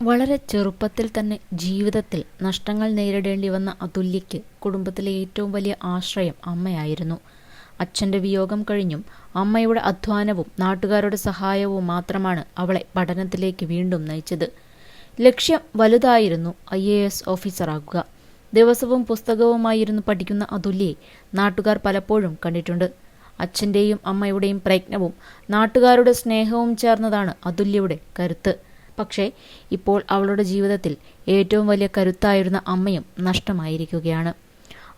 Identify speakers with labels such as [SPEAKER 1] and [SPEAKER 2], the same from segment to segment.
[SPEAKER 1] വളരെ ചെറുപ്പത്തിൽ തന്നെ ജീവിതത്തിൽ നഷ്ടങ്ങൾ നേരിടേണ്ടി വന്ന അതുല്യയ്ക്ക് കുടുംബത്തിലെ ഏറ്റവും വലിയ ആശ്രയം അമ്മയായിരുന്നു. അച്ഛന്റെ വിയോഗം കഴിഞ്ഞും അമ്മയുടെ അധ്വാനവും നാട്ടുകാരുടെ സഹായവും മാത്രമാണ് അവളെ പഠനത്തിലേക്ക് വീണ്ടും നയിച്ചത്. ലക്ഷ്യം വലുതായിരുന്നു ഐ എ എസ് ഓഫീസറാകുക ദിവസവും പുസ്തകവുമായിരുന്നു പഠിക്കുന്ന അതുല്യെ നാട്ടുകാർ പലപ്പോഴും കണ്ടിട്ടുണ്ട്. അച്ഛന്റെയും അമ്മയുടെയും പ്രയത്നവും നാട്ടുകാരുടെ സ്നേഹവും ചേർന്നതാണ് അതുല്യയുടെ കരുത്ത്. പക്ഷേ ഇപ്പോൾ അവളുടെ ജീവിതത്തിൽ ഏറ്റവും വലിയ കരുത്തായിരുന്ന അമ്മയും നഷ്ടമായിരിക്കുകയാണ്.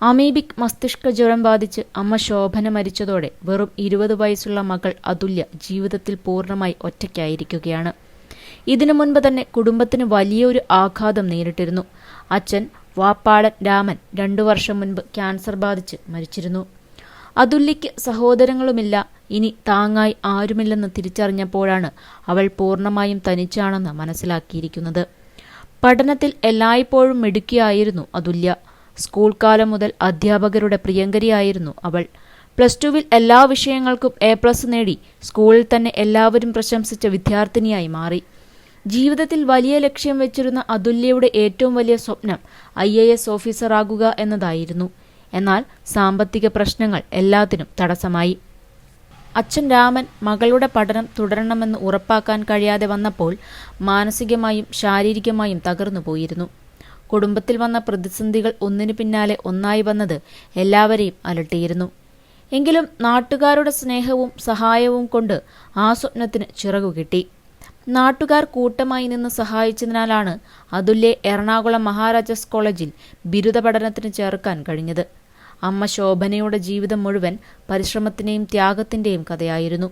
[SPEAKER 1] അമീബിക് മസ്തിഷ്ക ജ്വരം ബാധിച്ച് അമ്മ ശോഭന മരിച്ചതോടെ വെറും ഇരുപത് വയസ്സുള്ള മകൾ അതുല്യ ജീവിതത്തിൽ പൂർണമായി ഒറ്റയ്ക്കായിരിക്കുകയാണ്. ഇതിനു മുൻപ് തന്നെ കുടുംബത്തിന് വലിയൊരു ആഘാതം നേരിട്ടിരുന്നു. അച്ഛൻ വാപ്പാടൻ രാമൻ രണ്ടു വർഷം മുൻപ് ക്യാൻസർ ബാധിച്ച് മരിച്ചിരുന്നു. അതുല്യയ്ക്ക് സഹോദരങ്ങളുമില്ല. ഇനി താങ്ങായി ആരുമില്ലെന്ന് തിരിച്ചറിഞ്ഞപ്പോഴാണ് അവൾ പൂർണമായും തനിച്ചാണെന്ന് മനസ്സിലാക്കിയിരിക്കുന്നത്. പഠനത്തിൽ എല്ലായ്പ്പോഴും മിടുക്കിയായിരുന്നു അതുല്യ. സ്കൂൾ കാലം മുതൽ അധ്യാപകരുടെ പ്രിയങ്കരിയായിരുന്നു അവൾ. പ്ലസ് ടുവിൽ എല്ലാ വിഷയങ്ങൾക്കും എ പ്ലസ് നേടി സ്കൂളിൽ തന്നെ എല്ലാവരും പ്രശംസിച്ച വിദ്യാർത്ഥിനിയായി മാറി. ജീവിതത്തിൽ വലിയ ലക്ഷ്യം വെച്ചിരുന്ന അതുല്യയുടെ ഏറ്റവും വലിയ സ്വപ്നം ഐ എ എസ് ഓഫീസറാകുക എന്നതായിരുന്നു. എന്നാൽ സാമ്പത്തിക പ്രശ്നങ്ങൾ എല്ലാത്തിനും തടസ്സമായി. അച്ഛൻ രാമൻ മകളുടെ പഠനം തുടരണമെന്ന് ഉറപ്പാക്കാൻ കഴിയാതെ വന്നപ്പോൾ മാനസികമായും ശാരീരികമായും തകർന്നു പോയിരുന്നു. കുടുംബത്തിൽ വന്ന പ്രതിസന്ധികൾ ഒന്നിനു പിന്നാലെ ഒന്നായി വന്നത് എല്ലാവരെയും അലട്ടിയിരുന്നു. എങ്കിലും നാട്ടുകാരുടെ സ്നേഹവും സഹായവും കൊണ്ട് ആ സ്വപ്നത്തിന് ചിറകു കിട്ടി. നാട്ടുകാർ കൂട്ടമായി നിന്ന് സഹായിച്ചതിനാലാണ് അതുല്യെ എറണാകുളം മഹാരാജാസ് കോളേജിൽ ബിരുദ പഠനത്തിന് ചേർക്കാൻ കഴിഞ്ഞത്. അമ്മ ശോഭനയുടെ ജീവിതം മുഴുവൻ പരിശ്രമത്തിന്റെയും ത്യാഗത്തിന്റെയും കഥയായിരുന്നു.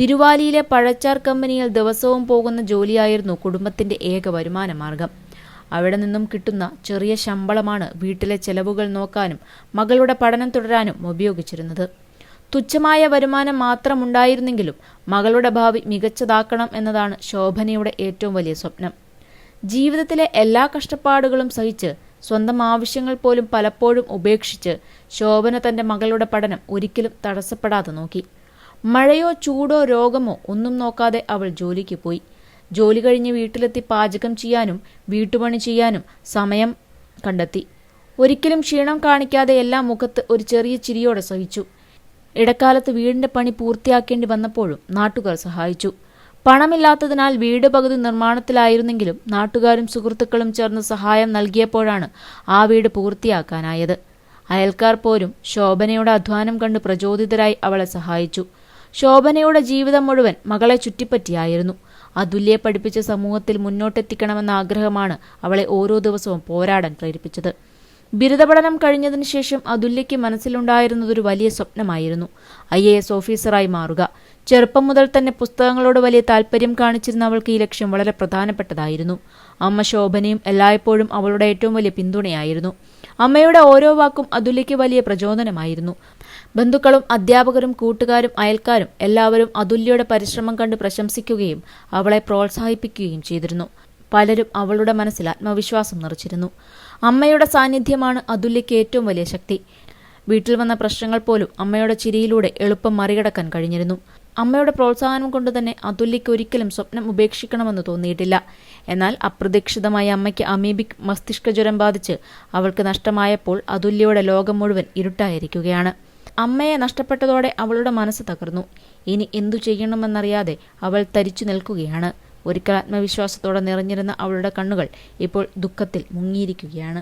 [SPEAKER 1] തിരുവാലിയിലെ പഴച്ചാർ കമ്പനിയിൽ ദിവസവും പോകുന്ന ജോലിയായിരുന്നു കുടുംബത്തിന്റെ ഏക വരുമാന മാർഗം. അവിടെ നിന്നും കിട്ടുന്ന ചെറിയ ശമ്പളമാണ് വീട്ടിലെ ചെലവുകൾ നോക്കാനും മകളുടെ പഠനം തുടരാനും ഉപയോഗിച്ചിരുന്നത്. തുച്ഛമായ വരുമാനം മാത്രമുണ്ടായിരുന്നെങ്കിലും മകളുടെ ഭാവി മികച്ചതാക്കണം എന്നതാണ് ശോഭനയുടെ ഏറ്റവും വലിയ സ്വപ്നം. ജീവിതത്തിലെ എല്ലാ കഷ്ടപ്പാടുകളും സഹിച്ച് സ്വന്തം ആവശ്യങ്ങൾ പോലും പലപ്പോഴും ഉപേക്ഷിച്ച് ശോഭന തന്റെ മകളുടെ പഠനം ഒരിക്കലും തടസ്സപ്പെടാതെ നോക്കി. മഴയോ ചൂടോ രോഗമോ ഒന്നും നോക്കാതെ അവൾ ജോലിക്ക് പോയി. ജോലി കഴിഞ്ഞ് വീട്ടിലെത്തി പാചകം ചെയ്യാനും വീട്ടുപണി ചെയ്യാനും സമയം കണ്ടെത്തി. ഒരിക്കലും ക്ഷീണം കാണിക്കാതെ എല്ലാ മുഖത്ത് ഒരു ചെറിയ ചിരിയോടെ സഹിച്ചു. ഇടക്കാലത്ത് വീടിന്റെ പണി പൂർത്തിയാക്കേണ്ടി വന്നപ്പോഴും നാട്ടുകാർ സഹായിച്ചു. പണമില്ലാത്തതിനാൽ വീട് പകുതി നിർമ്മാണത്തിലായിരുന്നെങ്കിലും നാട്ടുകാരും സുഹൃത്തുക്കളും ചേർന്ന് സഹായം നൽകിയപ്പോഴാണ് ആ വീട് പൂർത്തിയാക്കാനായത്. അയൽക്കാർ പോലും ശോഭനയുടെ അധ്വാനം കണ്ട് പ്രചോദിതരായി അവളെ സഹായിച്ചു. ശോഭനയുടെ ജീവിതം മുഴുവൻ മകളെ ചുറ്റിപ്പറ്റിയായിരുന്നു. അതുല്യെ പഠിപ്പിച്ച സമൂഹത്തിൽ മുന്നോട്ടെത്തിക്കണമെന്ന ആഗ്രഹമാണ് അവളെ ഓരോ ദിവസവും പോരാടാൻ പ്രേരിപ്പിച്ചത്. ബിരുദപഠനം കഴിഞ്ഞതിന് ശേഷം അതുല്യയ്ക്ക് മനസ്സിലുണ്ടായിരുന്നതൊരു വലിയ സ്വപ്നമായിരുന്നു. ഐ എ എസ് ഓഫീസറായി മാറുക. ചെറുപ്പം മുതൽ തന്നെ പുസ്തകങ്ങളോട് വലിയ താല്പര്യം കാണിച്ചിരുന്ന അവൾക്ക് ഈ ലക്ഷ്യം വളരെ പ്രധാനപ്പെട്ടതായിരുന്നു. അമ്മ ശോഭനയും എല്ലായ്പ്പോഴും അവളുടെ ഏറ്റവും വലിയ പിന്തുണയായിരുന്നു. അമ്മയുടെ ഓരോ വാക്കും അതുല്യയ്ക്ക് വലിയ പ്രചോദനമായിരുന്നു. ബന്ധുക്കളും അധ്യാപകരും കൂട്ടുകാരും അയൽക്കാരും എല്ലാവരും അതുല്യയുടെ പരിശ്രമം കണ്ട് പ്രശംസിക്കുകയും അവളെ പ്രോത്സാഹിപ്പിക്കുകയും ചെയ്തിരുന്നു. പലരും അവളുടെ മനസ്സിൽ ആത്മവിശ്വാസം നിറച്ചിരുന്നു. അമ്മയുടെ സാന്നിധ്യമാണ് അതുല്യയ്ക്ക് ഏറ്റവും വലിയ ശക്തി. വീട്ടിൽ വന്ന പ്രശ്നങ്ങൾ പോലും അമ്മയുടെ ചിരിയിലൂടെ എളുപ്പം മറികടക്കാൻ കഴിഞ്ഞിരുന്നു. അമ്മയുടെ പ്രോത്സാഹനം കൊണ്ട് തന്നെ അതുല്യയ്ക്ക് ഒരിക്കലും സ്വപ്നം ഉപേക്ഷിക്കണമെന്ന് തോന്നിയിട്ടില്ല. എന്നാൽ അപ്രതീക്ഷിതമായി അമ്മയ്ക്ക് അമീബിക് മസ്തിഷ്ക ജ്വരം ബാധിച്ച് അവൾക്ക് നഷ്ടമായപ്പോൾ അതുല്യയുടെ ലോകം മുഴുവൻ ഇരുട്ടായിരിക്കുകയാണ്. അമ്മയെ നഷ്ടപ്പെട്ടതോടെ അവളുടെ മനസ്സ് തകർന്നു. ഇനി എന്തു ചെയ്യണമെന്നറിയാതെ അവൾ തരിച്ചു നിൽക്കുകയാണ്. ഒരിക്കൽ ആത്മവിശ്വാസത്തോടെ നിറഞ്ഞിരുന്ന അവളുടെ കണ്ണുകൾ ഇപ്പോൾ ദുഃഖത്തിൽ മുങ്ങിയിരിക്കുകയാണ്.